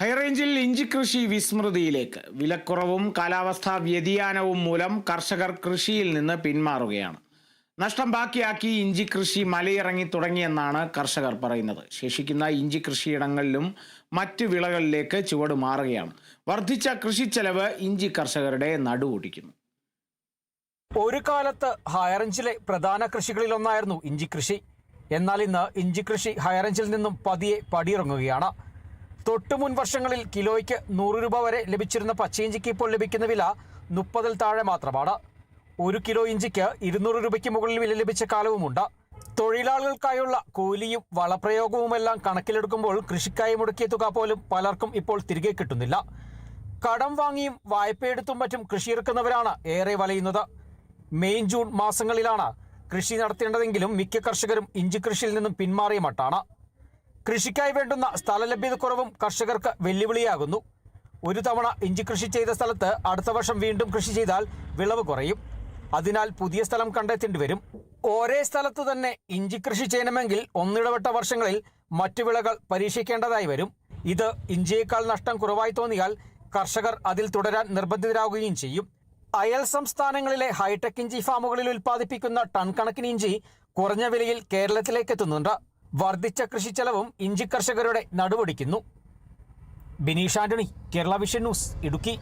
ഹൈറേഞ്ചിൽ ഇഞ്ചി കൃഷി വിസ്മൃതിയിലേക്ക്. വിലക്കുറവും കാലാവസ്ഥാ വ്യതിയാനവും മൂലം കർഷകർ കൃഷിയിൽ നിന്ന് പിന്മാറുകയാണ്. നഷ്ടം ബാക്കിയാക്കി ഇഞ്ചി കൃഷി മലയിറങ്ങി തുടങ്ങിയെന്നാണ് കർഷകർ പറയുന്നത്. ശേഷിക്കുന്ന ഇഞ്ചി കൃഷിയിടങ്ങളിലും മറ്റ് വിളകളിലേക്ക് ചുവട് മാറുകയാണ്. വർദ്ധിച്ച കൃഷിച്ചെലവ് ഇഞ്ചി കർഷകരുടെ നടുവൊടിക്കുന്നു ഒരു കാലത്ത് ഹൈറേഞ്ചിലെ പ്രധാന കൃഷികളിലൊന്നായിരുന്നു ഇഞ്ചി കൃഷി. എന്നാൽ ഇന്ന് ഇഞ്ചി കൃഷി ഹൈറേഞ്ചിൽ നിന്നും പതിയെ പടിയിറങ്ങുകയാണ്. തൊട്ടു മുൻ വർഷങ്ങളിൽ കിലോയ്ക്ക് നൂറ് രൂപ വരെ ലഭിച്ചിരുന്ന പച്ചയിഞ്ചിക്ക് ഇപ്പോൾ ലഭിക്കുന്ന വില മുപ്പതിൽ താഴെ മാത്രമാണ്. ഒരു കിലോ ഇഞ്ചിക്ക് ഇരുന്നൂറ് രൂപയ്ക്ക് മുകളിൽ വില ലഭിച്ച കാലവുമുണ്ട്. തൊഴിലാളികൾക്കായുള്ള കൂലിയും വളപ്രയോഗവുമെല്ലാം കണക്കിലെടുക്കുമ്പോൾ കൃഷിക്കായി മുടക്കിയ തുക പോലും പലർക്കും ഇപ്പോൾ തിരികെ കിട്ടുന്നില്ല. കടം വാങ്ങിയും വായ്പയെടുത്തും മറ്റും കൃഷിയിറക്കുന്നവരാണ് ഏറെ വലയുന്നത്. മെയ് ജൂൺ മാസങ്ങളിലാണ് കൃഷി നടത്തേണ്ടതെങ്കിലും മിക്ക കർഷകരും ഇഞ്ചി കൃഷിയിൽ നിന്നും പിന്മാറിയ മട്ടാണ്. കൃഷിക്കായി വേണ്ടുന്ന സ്ഥലലഭ്യതക്കുറവും കർഷകർക്ക് വെല്ലുവിളിയാകുന്നു. ഒരു തവണ ഇഞ്ചി കൃഷി ചെയ്ത സ്ഥലത്ത് അടുത്ത വർഷം വീണ്ടും കൃഷി ചെയ്താൽ വിളവ് കുറയും. അതിനാൽ പുതിയ സ്ഥലം കണ്ടെത്തേണ്ടി വരും. ഒരേ സ്ഥലത്ത് തന്നെ ഇഞ്ചി കൃഷി ചെയ്യണമെങ്കിൽ ഒന്നിടവട്ട വർഷങ്ങളിൽ മറ്റു വിളകൾ പരീക്ഷിക്കേണ്ടതായി വരും. ഇത് ഇഞ്ചിയേക്കാൾ നഷ്ടം കുറവായി തോന്നിയാൽ കർഷകർ അതിൽ തുടരാൻ നിർബന്ധിതരാകുകയും ചെയ്യും. അയൽ സംസ്ഥാനങ്ങളിലെ ഹൈടെക് ഇഞ്ചി ഫാമുകളിൽ ഉൽപ്പാദിപ്പിക്കുന്ന ടൺ കണക്കിന് ഇഞ്ചി കുറഞ്ഞ വിലയിൽ കേരളത്തിലേക്ക് എത്തുന്നുണ്ട്. വർദ്ധിച്ച കൃഷിച്ചെലവും ഇഞ്ചി കർഷകരുടെ നടുവടിക്കുന്നു. Bineesh Antony Kerala vision news Idukki.